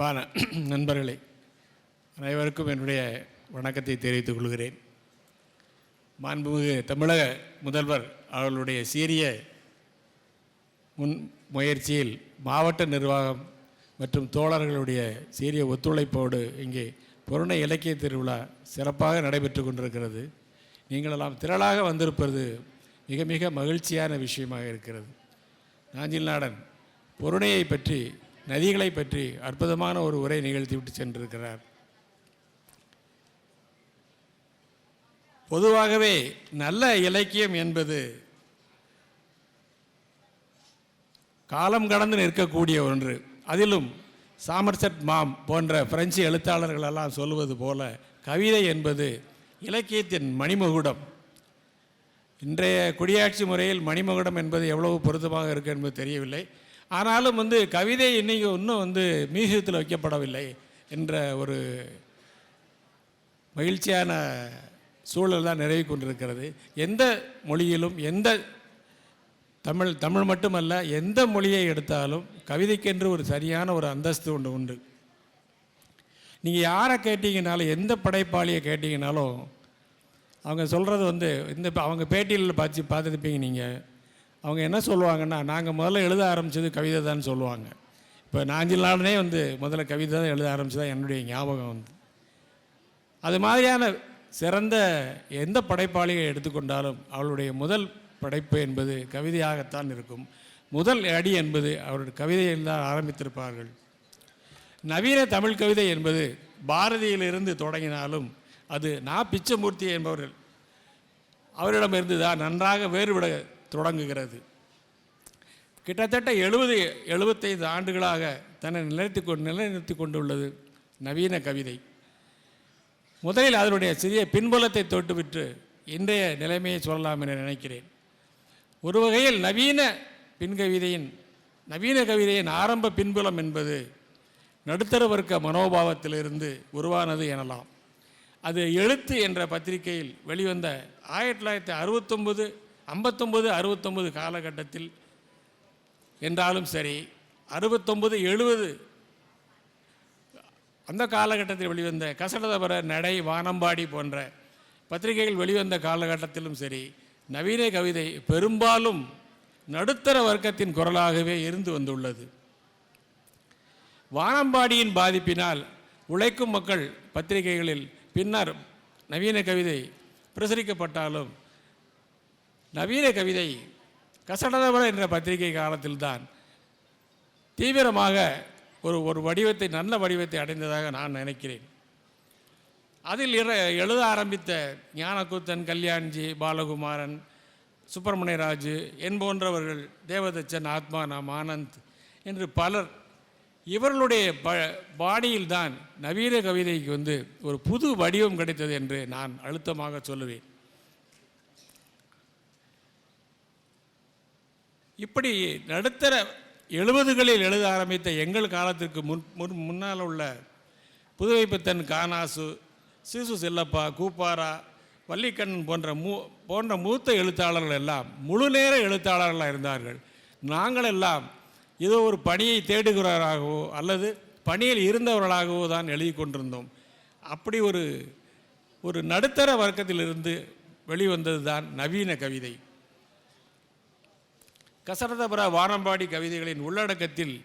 அன்பான நண்பர்களே அனைவருக்கும் என்னுடைய வணக்கத்தை தெரிவித்துக் கொள்கிறேன். மாண்புமிகு தமிழக முதல்வர் அவர்களுடைய சீரிய முன் முயற்சியில் மாவட்ட நிர்வாகம் மற்றும் தோழர்களுடைய சீரிய ஒத்துழைப்போடு இங்கே புறணை இலக்கிய திருவிழா சிறப்பாக நடைபெற்று கொண்டிருக்கிறது. நீங்களெல்லாம் திரளாக வந்திருப்பது மிக மிக மகிழ்ச்சியான விஷயமாக இருக்கிறது. நாஞ்சில் நாடன் பொருணையை பற்றி நதிகளை பற்றி அற்புதமான ஒரு உரை நிகழ்த்திவிட்டு சென்றிருக்கிறார். பொதுவாகவே நல்ல இலக்கியம் என்பது காலம் கடந்து நிற்கக்கூடிய ஒன்று. அதிலும் சாமர்செட் மாம் போன்ற பிரெஞ்சு எழுத்தாளர்களெல்லாம் சொல்வது போல கவிதை என்பது இலக்கியத்தின் மணிமகுடம். இன்றைய குடியாட்சி முறையில் மணிமகுடம் என்பது எவ்வளவு பொருத்தமாக இருக்கு என்பது தெரியவில்லை. ஆனாலும் வந்து கவிதை இன்னைக்கு இன்னும் வந்து மியூசியத்தில் வைக்கப்படவில்லை என்ற ஒரு மகிழ்ச்சியான சூழல் தான் நிறைவு கொண்டிருக்கிறது. எந்த மொழியிலும் எந்த தமிழ் தமிழ் மட்டுமல்ல எந்த மொழியை எடுத்தாலும் கவிதைக்கென்று ஒரு சரியான ஒரு அந்தஸ்து ஒன்று உண்டு. நீங்கள் யாரை கேட்டிங்கனாலும் எந்த படைப்பாளியை கேட்டிங்கனாலும் அவங்க சொல்கிறது வந்து இந்த அவங்க பேட்டியில் பார்த்து பார்த்துருப்பீங்க நீங்கள் அவங்க என்ன சொல்லுவாங்கன்னா நாங்கள் முதல்ல எழுத ஆரம்பித்தது கவிதை தான் சொல்லுவாங்க. இப்போ நாஞ்சிலானே வந்து முதல்ல கவிதை தான் எழுத ஆரம்பிச்சதா என்னுடைய ஞாபகம் வந்து. அது மாதிரியான சிறந்த எந்த படைப்பாளியை எடுத்துக்கொண்டாலும் அவளுடைய முதல் படைப்பு என்பது கவிதையாகத்தான் இருக்கும். முதல் அடி என்பது அவருடைய கவிதையில் தான் ஆரம்பித்திருப்பார்கள். நவீன தமிழ் கவிதை என்பது பாரதியிலிருந்து தொடங்கினாலும் அது நா. பிச்சமூர்த்தி என்பவர்கள் அவரிடமிருந்து தான் நன்றாக வேறுபட தொடங்குகிறது. கிட்டத்தட்ட எழுபது எழுபத்தைந்து ஆண்டுகளாக தன்னை நிலைத்து கொண்டு நிலைநிறுத்தி கொண்டுள்ளது நவீன கவிதை. முதலில் அதனுடைய சிறிய பின்புலத்தை தொட்டுவிட்டு இன்றைய நிலைமையை சொல்லலாம் என நினைக்கிறேன். ஒரு வகையில் நவீன பின்கவிதையின் நவீன கவிதையின் ஆரம்ப பின்புலம் என்பது நடுத்தர வர்க்க மனோபாவத்திலிருந்து உருவானது எனலாம். அது எழுத்து என்ற பத்திரிகையில் வெளிவந்த ஆயிரத்தி தொள்ளாயிரத்தி அறுபத்தொம்பது ஐம்பத்தொம்பது அறுபத்தொம்பது காலகட்டத்தில் என்றாலும் சரி அறுபத்தொம்பது எழுபது அந்த காலகட்டத்தில் வெளிவந்த கசடதபர நடை வானம்பாடி போன்ற பத்திரிகைகள் வெளிவந்த காலகட்டத்திலும் சரி நவீன கவிதை பெரும்பாலும் நடுத்தர வர்க்கத்தின் குரலாகவே இருந்து வந்துள்ளது. வானம்பாடியின் பாதிப்பினால் உழைக்கும் மக்கள் பத்திரிகைகளில் பின்னர் நவீன கவிதை பிரசுரிக்கப்பட்டாலும் நவீன கவிதை கசடதவர என்ற பத்திரிகை காலத்தில்தான் தீவிரமாக ஒரு ஒரு வடிவத்தை நல்ல வடிவத்தை அடைந்ததாக நான் நினைக்கிறேன். அதில் எழுத ஆரம்பித்த ஞானக்கூத்தன் கல்யாண்ஜி பாலகுமாரன் சுப்பிரமணியராஜு என் போன்றவர்கள் தேவதச்சன் ஆத்மா நாம் ஆனந்த் என்று பலர் இவர்களுடைய ப பாணியில்தான் நவீன கவிதைக்கு வந்து ஒரு புது வடிவம் கிடைத்தது என்று நான் அழுத்தமாக சொல்லுவேன். இப்படி நடுத்தர எழுபதுகளில் எழுத ஆரம்பித்த எங்கள் காலத்திற்கு முன் முன் முன்னால் உள்ள புதுவைப்பித்தன் கானாசு சிசு செல்லப்பா கூப்பாரா வள்ளிக்கண்ணன் போன்ற மூ போன்ற மூத்த எழுத்தாளர்கள் எல்லாம் முழு நேர எழுத்தாளர்களாக இருந்தார்கள். நாங்கள் எல்லாம் ஏதோ ஒரு பணியை தேடுகிறவராகவோ அல்லது பணியில் இருந்தவர்களாகவோ தான் எழுதி கொண்டிருந்தோம். அப்படி ஒரு ஒரு நடுத்தர வர்க்கத்திலிருந்து வெளிவந்தது தான் நவீன கவிதை. கசரதபுர வானம்பாடி கவிதைகளின் உள்ளடக்கத்தில்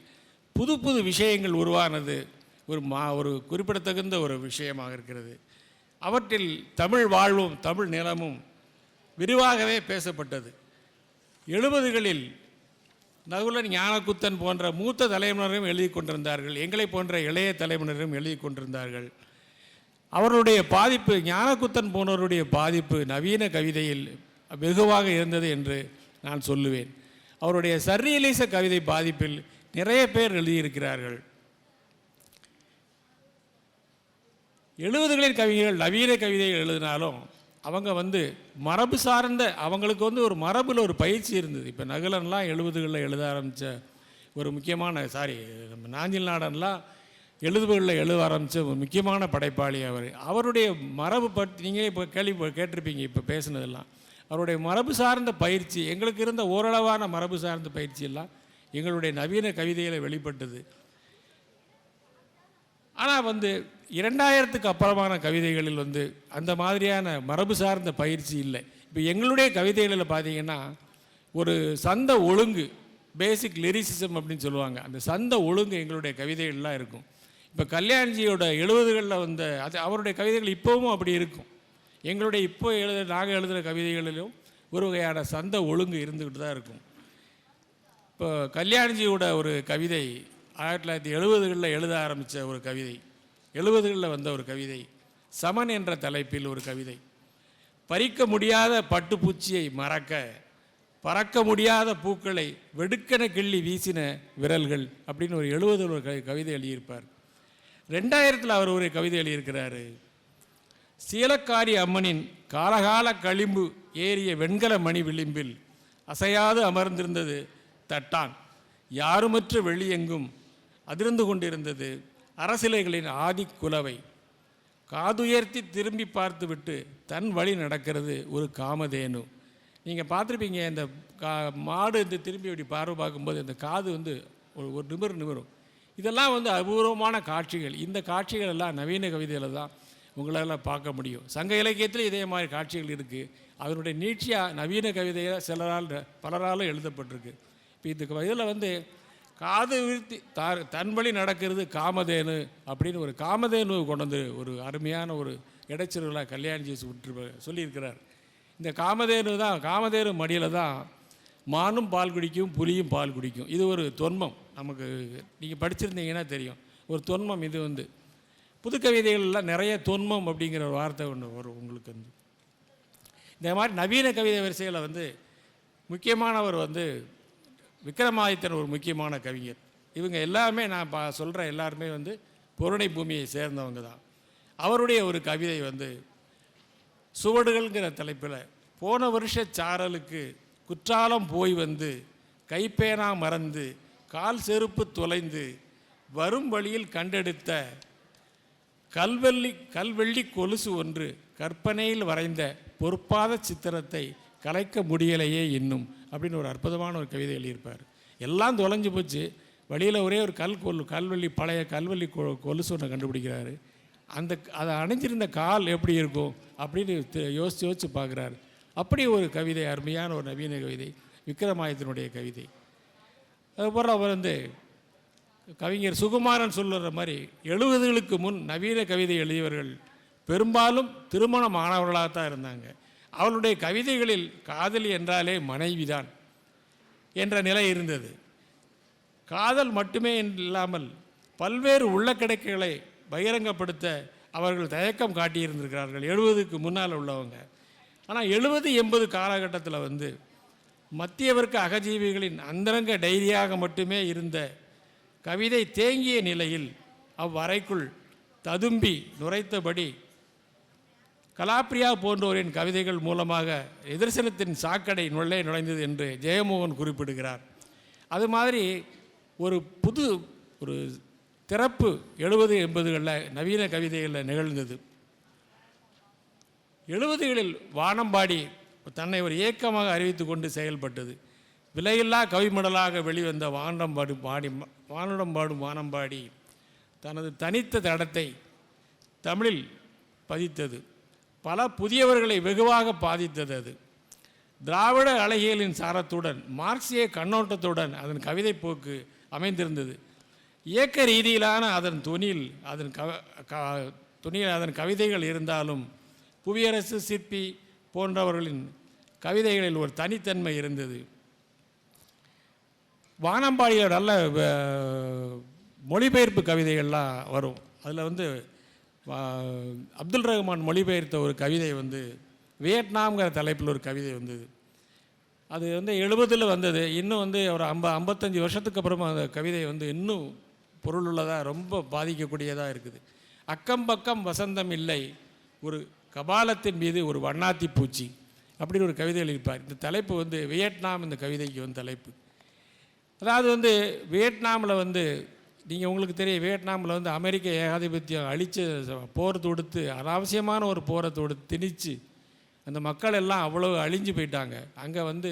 புது புது விஷயங்கள் உருவானது ஒரு மா ஒரு குறிப்பிடத்தகுந்த ஒரு விஷயமாக இருக்கிறது. அவற்றில் தமிழ் வாழ்வும் தமிழ் நிலமும் விரிவாகவே பேசப்பட்டது. எழுபதுகளில் நகுலன் ஞானகுத்தன் போன்ற மூத்த தலைமுறையும் எழுதி கொண்டிருந்தார்கள். எங்களை போன்ற இளைய தலைமுறையும் எழுதி கொண்டிருந்தார்கள். அவருடைய பாதிப்பு ஞானகுத்தன் போனவருடைய பாதிப்பு நவீன கவிதையில் வெகுவாக இருந்தது என்று நான் சொல்லுவேன். அவருடைய சர்ரியலிச கவிதை பாதிப்பில் நிறைய பேர் எழுதியிருக்கிறார்கள். எழுபதுகளின் கவிஞர்கள் நவீன கவிதைகள் எழுதினாலும் அவங்க வந்து மரபு சார்ந்த அவங்களுக்கு வந்து ஒரு மரபில் ஒரு பயிற்சி இருந்தது. இப்போ நகுலன்லாம் எழுபதுகளில் எழுத ஆரம்பித்த ஒரு முக்கியமான சாரி நம்ம நாஞ்சில் நாடன்லாம் எழுதுகளில் எழுத ஆரம்பித்த ஒரு முக்கியமான படைப்பாளி அவர். அவருடைய மரபு பற்றி நீங்களே இப்போ கேள்வி கேட்டிருப்பீங்க இப்போ பேசுனதெல்லாம். அவருடைய மரபு சார்ந்த பயிற்சி எங்களுக்கு இருந்த ஓரளவான மரபு சார்ந்த பயிற்சியெல்லாம் எங்களுடைய நவீன கவிதையில் வெளிப்பட்டது. ஆனால் வந்து இரண்டாயிரத்துக்கு அப்புறமான கவிதைகளில் வந்து அந்த மாதிரியான மரபு சார்ந்த பயிற்சி இல்லை. இப்போ எங்களுடைய கவிதைகளில் பார்த்தீங்கன்னா ஒரு சந்த ஒழுங்கு பேசிக் லிரிசிசம் அப்படின்னு சொல்லுவாங்க. அந்த சந்த ஒழுங்கு எங்களுடைய கவிதைகள்லாம் இருக்கும். இப்போ கல்யாண்ஜியோட எழுபதுகளில் வந்த அது அவருடைய கவிதைகள் இப்போவும் அப்படி இருக்கும். எங்களுடைய இப்போ எழுத நாங்கள் எழுதுகிற கவிதைகளிலும் ஒரு வகையான சந்த ஒழுங்கு இருந்துக்கிட்டு தான் இருக்கும். இப்போ கல்யாண்ஜியோட ஒரு கவிதை ஆயிரத்தி தொள்ளாயிரத்தி எழுபதுகளில் எழுத ஆரம்பித்த ஒரு கவிதை எழுபதுகளில் வந்த ஒரு கவிதை சமன் என்ற தலைப்பில் ஒரு கவிதை. பறிக்க முடியாத பட்டுப்பூச்சியை மறக்க பறக்க முடியாத பூக்களை வெடுக்கென கிள்ளி வீசின விரல்கள் அப்படின்னு ஒரு எழுபது ஒரு க- கவிதை எழுதியிருப்பார். ரெண்டாயிரத்தில் அவர் ஒரு கவிதை எழுதியிருக்கிறாரு. சீலக்காரி அம்மனின் காலகால களிம்பு ஏறிய வெண்கல மணி விளிம்பில் அசையாது அமர்ந்திருந்தது தட்டான். யாருமற்ற வெளியெங்கும் அதிர்ந்து கொண்டிருந்தது அரசிலைகளின் ஆதி குலவை. காதுயர்த்தி திரும்பி பார்த்துவிட்டு தன் வழி நடக்கிறது ஒரு காமதேனு. நீங்கள் பார்த்துருப்பீங்க இந்த கா மாடு இந்த திரும்பி இப்படி பார்வை பார்க்கும்போது இந்த காது வந்து ஒரு ஒரு நிமிர் நிமிரும். இதெல்லாம் வந்து அபூர்வமான காட்சிகள். இந்த காட்சிகள் எல்லாம் நவீன கவிதையில் தான் உங்களால் பார்க்க முடியும். சங்க இலக்கியத்தில் இதே மாதிரி காட்சிகள் இருக்குது அதனுடைய நீட்சியாக நவீன கவிதையில் சிலரால் பலராலும் எழுதப்பட்டிருக்கு. இப்போ இதுக்கு இதில் வந்து காது விருத்தி தா தன் வழி நடக்கிறது காமதேனு அப்படின்னு ஒரு காமதேனு கொண்டு வந்து ஒரு அருமையான ஒரு இடைச்சிறுவிழா கல்யாண்ஜி விட்டு சொல்லியிருக்கிறார். இந்த காமதேனு தான் காமதேனு மடியில் தான் மானும் பால் குடிக்கும் புலியும் பால் குடிக்கும். இது ஒரு தொன்மம். நமக்கு நீங்கள் படிச்சிருந்தீங்கன்னா தெரியும். ஒரு தொன்மம் இது வந்து. புது கவிதைகள்லாம் நிறைய தொன்மம் அப்படிங்கிற ஒரு வார்த்தை ஒன்று வரும் உங்களுக்கு வந்து. இந்த மாதிரி நவீன கவிதை வரிசையில் வந்து முக்கியமானவர் வந்து விக்ரமாதித்தன் ஒரு முக்கியமான கவிஞர். இவங்க எல்லாமே நான் பா சொல்கிற எல்லாருமே வந்து பொருணை பூமியை சேர்ந்தவங்க தான். அவருடைய ஒரு கவிதை வந்து சுவடுகள்ங்கிற தலைப்பில் போன வருஷ சாரலுக்கு குற்றாலம் போய் வந்து கைப்பேனா மறந்து கால் செருப்பு தொலைந்து வரும் வழியில் கண்டெடுத்த கல்வெள்ளி கல்வெள்ளி கொலுசு ஒன்று கற்பனையில் வரைந்த பொறுப்பாத சித்திரத்தை கலைக்க முடியலையே இன்னும் அப்படின்னு ஒரு அற்புதமான ஒரு கவிதை எழுதியிருப்பார். எல்லாம் தொலைஞ்சு போச்சு. வழியில் ஒரே ஒரு கல் கொல் கல்வெள்ளி பழைய கல்வெள்ளி கொ- கொலுசு ஒன்று கண்டுபிடிக்கிறாரு. அந்த அதை அணிஞ்சிருந்த கால் எப்படி இருக்கும் அப்படின்னு யோசித்து யோசித்து பார்க்குறாரு. அப்படி ஒரு கவிதை அருமையான ஒரு நவீன கவிதை விக்ரமாயத்தினுடைய கவிதை. அதுபோல் அவர் வந்து கவிஞர் சுகுமாரன் சொல்லுற மாதிரி எழுபதுகளுக்கு முன் நவீன கவிதை எழுதியவர்கள் பெரும்பாலும் திருமணம் ஆனவர்களாக தான் இருந்தாங்க. அவளுடைய கவிதைகளில் காதலி என்றாலே மனைவிதான் என்ற நிலை இருந்தது. காதல் மட்டுமே இல்லாமல் பல்வேறு உள்ளக்கிடக்கைகளை பகிரங்கப்படுத்த அவர்கள் தயக்கம் காட்டியிருந்திருக்கிறார்கள் எழுபதுக்கு முன்னால் உள்ளவங்க. ஆனால் எழுபது எண்பது காலகட்டத்தில் வந்து மத்தியவர்க்க அகஜீவிகளின் அந்தரங்க டைரியாக மட்டுமே இருந்த கவிதை தேங்கிய நிலையில் அவ்வறைக்குள் ததும்பி நுரைத்தபடி கலாப்ரியா போன்றோரின் கவிதைகள் மூலமாக எதிர்சனத்தின் சாக்கடை நுள்ளே நுழைந்தது என்று ஜெயமோகன் குறிப்பிடுகிறார். அது மாதிரி ஒரு புது ஒரு திறப்பு எழுபது எண்பதுகளில் நவீன கவிதைகளில் நிகழ்ந்தது. எழுபதுகளில் வானம்பாடி தன்னை ஒரு இயக்கமாக அறிவித்து கொண்டு செயல்பட்டது. விலையில்லா கவிமடலாக வெளிவந்த வானம்பாடி பாடி வானுடம் பாடும் வானம்பாடி தனது தனித்த தடத்தை தமிழில் பதித்தது. பல புதியவர்களை வெகுவாக பாதித்தது அது. திராவிட அழகியலின் சாரத்துடன் மார்க்சிய கண்ணோட்டத்துடன் அதன் கவிதை போக்கு அமைந்திருந்தது. இயக்க ரீதியிலான அதன் துணியில் அதன் கவ க- துணியில் அதன் கவிதைகள் இருந்தாலும் புவியரசு சிற்பி போன்றவர்களின் கவிதைகளில் ஒரு தனித்தன்மை இருந்தது. வானம்பாடியில் நல்ல மொழிபெயர்ப்பு கவிதைகள்லாம் வரும். அதில் வந்து அப்துல் ரஹ்மான் மொழிபெயர்த்த ஒரு கவிதை வந்து வியட்நாம்ங்கிற தலைப்பில் ஒரு கவிதை வந்தது. அது வந்து எழுபதில் வந்தது. இன்னும் வந்து ஒரு ஐம்ப ஐம்பத்தஞ்சு வருஷத்துக்கு அப்புறமா அந்த கவிதை வந்து இன்னும் பொருள் உள்ளதாக ரொம்ப பாதிக்கக்கூடியதாக இருக்குது. அக்கம் பக்கம் வசந்தம் இல்லை ஒரு கபாலத்தின் மீது ஒரு வண்ணாத்தி பூச்சி அப்படின்னு ஒரு கவிதை எழுதியிருப்பார். இந்த தலைப்பு வந்து வியட்நாம் இந்த கவிதைக்கு வந்து தலைப்பு. அதாவது வந்து வியட்நாமில் வந்து நீங்கள் உங்களுக்கு தெரியும் வியட்நாமில் வந்து அமெரிக்க ஏகாதிபத்தியம் அழித்து போர் தொடுத்து அனாவசியமான ஒரு போரை தொடுத்து திணிச்சு அந்த மக்கள் எல்லாம் அவ்வளோ அழிஞ்சு போயிட்டாங்க. அங்கே வந்து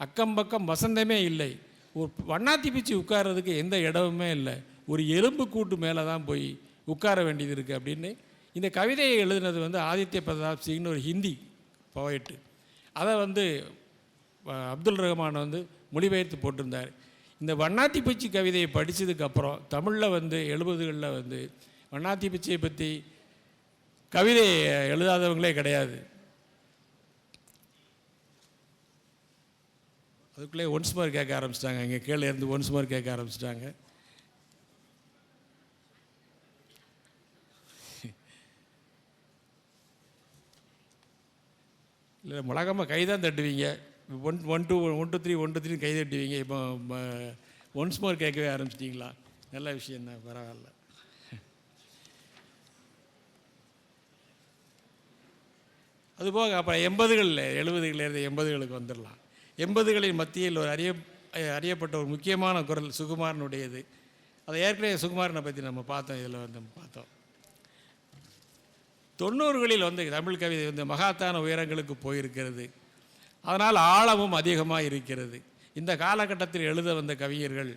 அக்கம் பக்கம் வசந்தமே இல்லை. ஒரு வண்ணாத்தி பிச்சு உட்கார்றதுக்கு எந்த இடமுமே இல்லை. ஒரு எலும்பு கூட்டு மேலே தான் போய் உட்கார வேண்டியது இருக்குது அப்படின்னு இந்த கவிதையை எழுதினது வந்து ஆதித்ய பிரதாப் சிங்னு ஒரு ஹிந்தி போயிட்டு அதை வந்து அப்துல் ரஹ்மான் வந்து மொழிபெயர்த்து போட்டிருந்தார். இந்த வண்ணாத்தி பூச்சி கவிதையை படித்ததுக்கப்புறம் தமிழில் வந்து எழுபதுகளில் வந்து வண்ணாத்தி பிச்சையை பற்றி கவிதை எழுதாதவங்களே கிடையாது. அதுக்குள்ளே ஒன்ஸ் மோர் கேட்க ஆரம்பிச்சிட்டாங்க. இங்கே கீழே இருந்து ஒன்ஸ் மோர் கேட்க ஆரம்பிச்சிட்டாங்க. இல்லை முழக்கமாக கை தான் தட்டுவீங்க. One one two one two three one two three கை தட்டுவீங்க இப்போ ஒன்ஸ் மோர் கேட்கவே ஆரம்பிச்சிட்டிங்களா? நல்ல விஷயந்தான் பரவாயில்ல. அதுபோக அப்புறம் எண்பதுகளில் எழுபதுகளிலிருந்து எண்பதுகளுக்கு வந்துடலாம். எண்பதுகளின் மத்தியில் ஒரு அறிய அறியப்பட்ட ஒரு முக்கியமான குரல் சுகுமாரனுடையது. அதை ஏற்கனவே சுகுமாரனை பற்றி நம்ம பார்த்தோம் இதில் வந்து பார்த்தோம். தொண்ணூறுகளில் வந்து தமிழ் கவிதை வந்து மகாத்தான உயரங்களுக்கு போயிருக்கிறது. அதனால் ஆழமும் அதிகமாக இருக்கிறது. இந்த காலகட்டத்தில் எழுத வந்த கவிஞர்கள்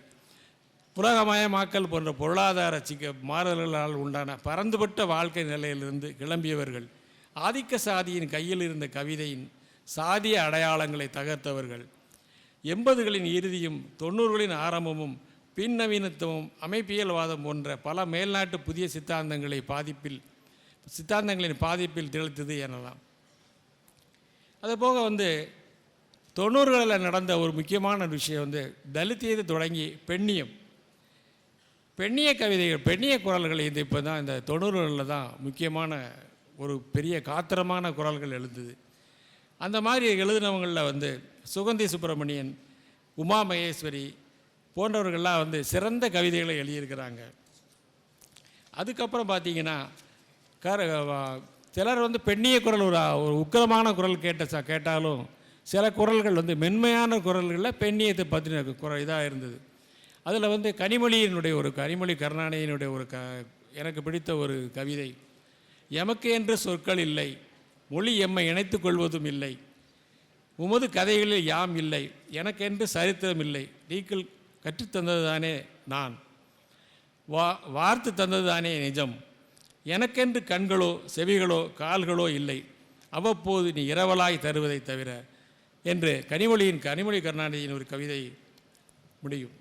உலகமயமாக்கல் போன்ற பொருளாதார சிக்க மாறுதல்களால் உண்டான பரந்துபட்ட வாழ்க்கை நிலையிலிருந்து கிளம்பியவர்கள் ஆதிக்க சாதியின் கையில் இருந்த கவிதையின் சாதிய அடையாளங்களை தகர்த்தவர்கள். எண்பதுகளின் இறுதியும் தொண்ணூறுகளின் ஆரம்பமும் பின்னவீனத்துவம் அமைப்பியல்வாதம் போன்ற பல மேல்நாட்டு புதிய சித்தாந்தங்களை பாதிப்பில் சித்தாந்தங்களின் பாதிப்பில் திளைத்தது எனலாம். அதுபோக வந்து தொண்ணூறுகளில் நடந்த ஒரு முக்கியமான விஷயம் வந்து தலித்தியது தொடங்கி பெண்ணியம். பெண்ணிய கவிதைகள் பெண்ணிய குரல்கள் இது இப்போ தான் இந்த தொண்ணூறுகளில் தான் முக்கியமான ஒரு பெரிய காத்திரமான குரல்கள் எழுந்தது. அந்த மாதிரி எழுதினவங்களில் வந்து சுகந்தி சுப்பிரமணியன் உமா மகேஸ்வரி போன்றவர்கள்லாம் வந்து சிறந்த கவிதைகளை எழுதியிருக்கிறாங்க. அதுக்கப்புறம் பார்த்தீங்கன்னா கர சிலர் வந்து பெண்ணிய குரல் ஒரு ஒரு உக்கிரமான குரல் கேட்ட ச கேட்டாலும் சில குரல்கள் வந்து மென்மையான குரல்களில் பெண்ணியத்தை பற்றின குரல் இதாக இருந்தது. அதில் வந்து கனிமொழியினுடைய ஒரு கனிமொழி கருணாநிதியினுடைய ஒரு க எனக்கு பிடித்த ஒரு கவிதை. எமக்கு என்று சொற்கள் இல்லை மொழி எம்மை இணைத்து கொள்வதும் இல்லை. உமது கதைகளில் யாம் இல்லை எனக்கென்று சரித்திரம் இல்லை. நீக்கள் கற்றுத்தந்தது தானே நான். வா வார்த்து தந்தது தானே நிஜம். எனக்கென்று கண்களோ செவிகளோ கால்களோ இல்லை. அவ்வப்போது நீ இரவலாய் தருவதை தவிர என்று கனிமொழியின் கனிமொழி கருணாநிதியின் ஒரு கவிதை முடியும்.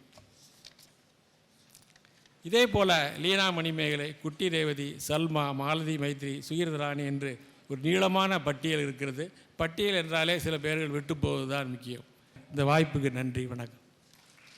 இதே போல லீனா மணிமேகலை குட்டி ரேவதி சல்மா மாலதி மைத்ரி சுகீர்தராணி என்று ஒரு நீளமான பட்டியல் இருக்கிறது. பட்டியல் என்றாலே சில பேர்கள் விட்டு போவதுதான் முக்கியம். இந்த வாய்ப்புக்கு நன்றி வணக்கம்.